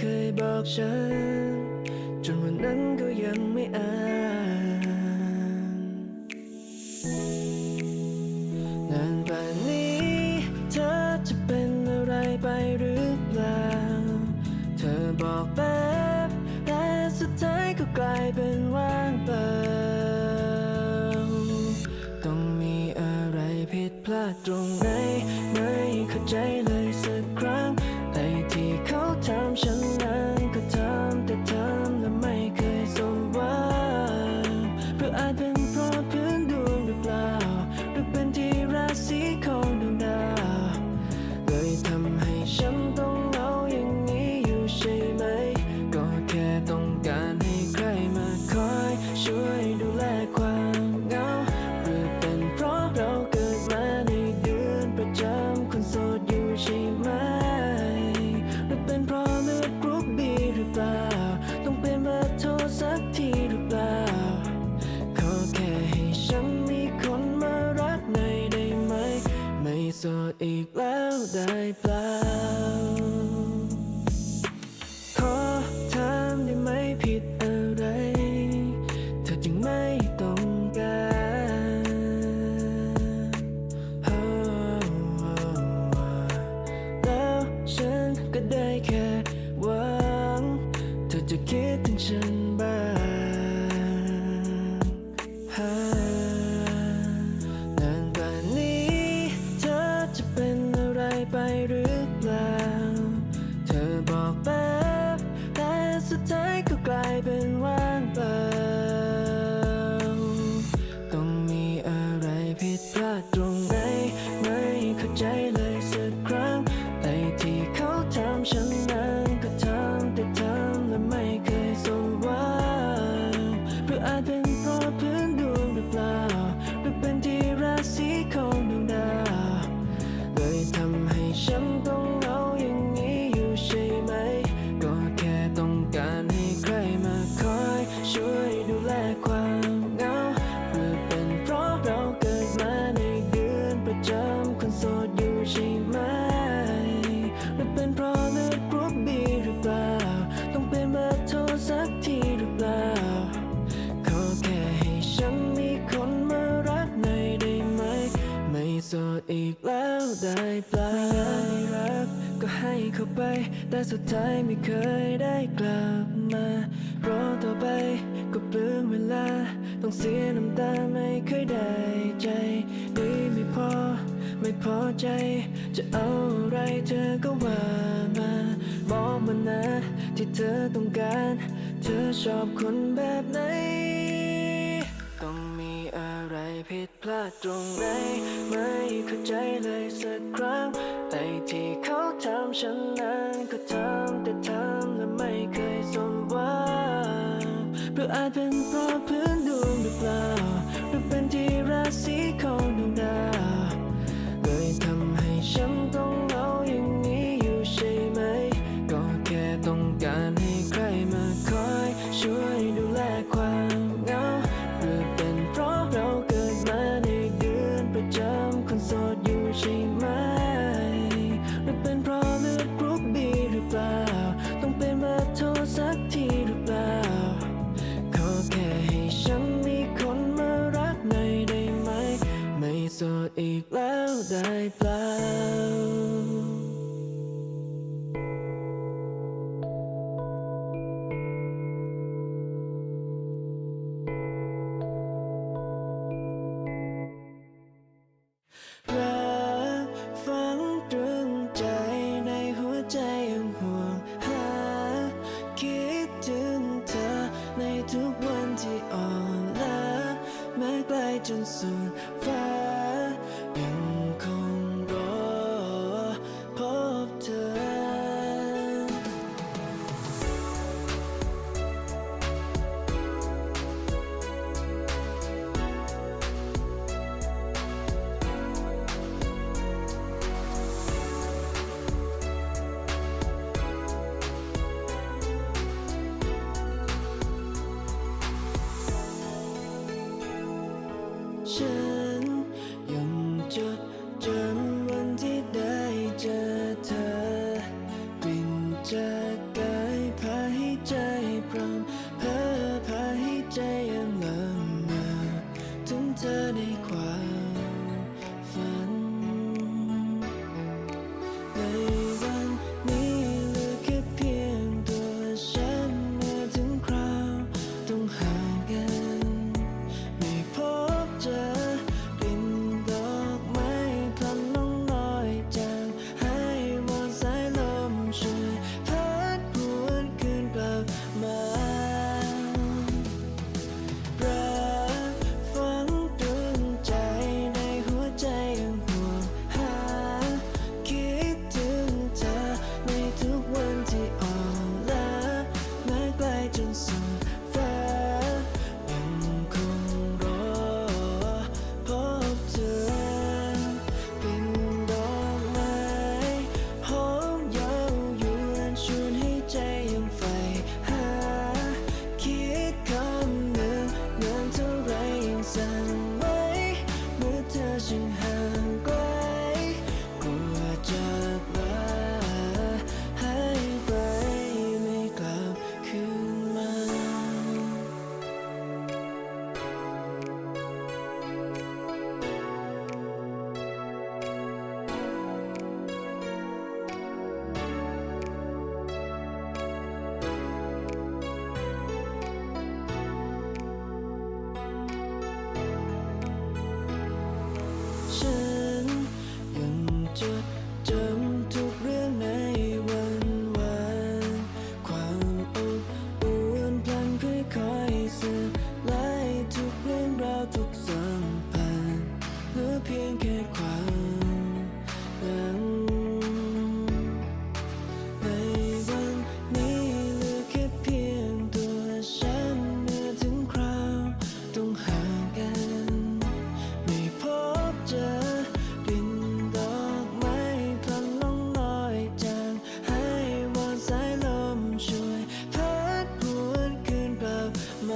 เคยบอกฉัน จนวันนั้นก็ยังไม่อาจ อีกแล้วได้เปล่าายเปล่าไม่รักก็ให้เขาไป แต่สุดท้ายไม่เคยได้กลับมารอต่อไปก็เปลืองเวลา ต้องเสียน้ำตาไม่เคยได้ใจดีไม่พอ ไม่พอใจ จะเอาอะไรเธอก็ว่ามาบอกมานะ ที่เธอต้องการ เธอชอบคนแบบไหน พลาดตรงไหนไม่เข้าใจเลยสักครั้งไอ้ที่เขาทำฉันนั้นก็ทำแต่ทำและไม่เคยสมหวังหรืออาจเป็นเพราะพื้นดวงหรือเปล่าหรือเป็นที่ราศีของดวงดาว So Fly เธอในความ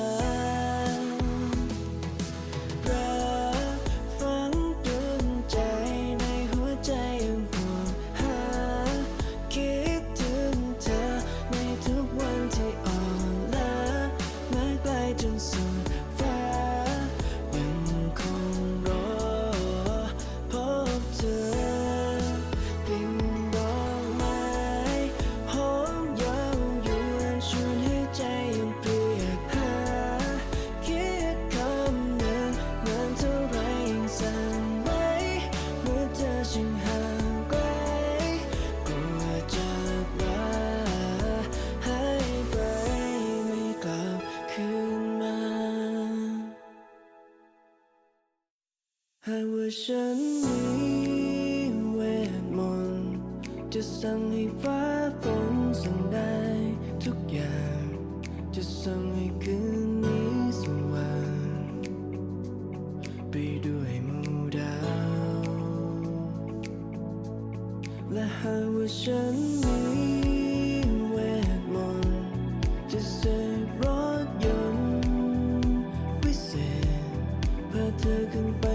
love ากว่าฉันมีเวทมนต์จะสั่งให้ฟ้าฝนสั่งได้ทุกอย่าง จะสั่งให้คืนนี้สว่างไปด้วยมูดาว และหากว่าฉันมีเวทมนต์จะเสกรถยนวิเศษพาเธอขึ้นไป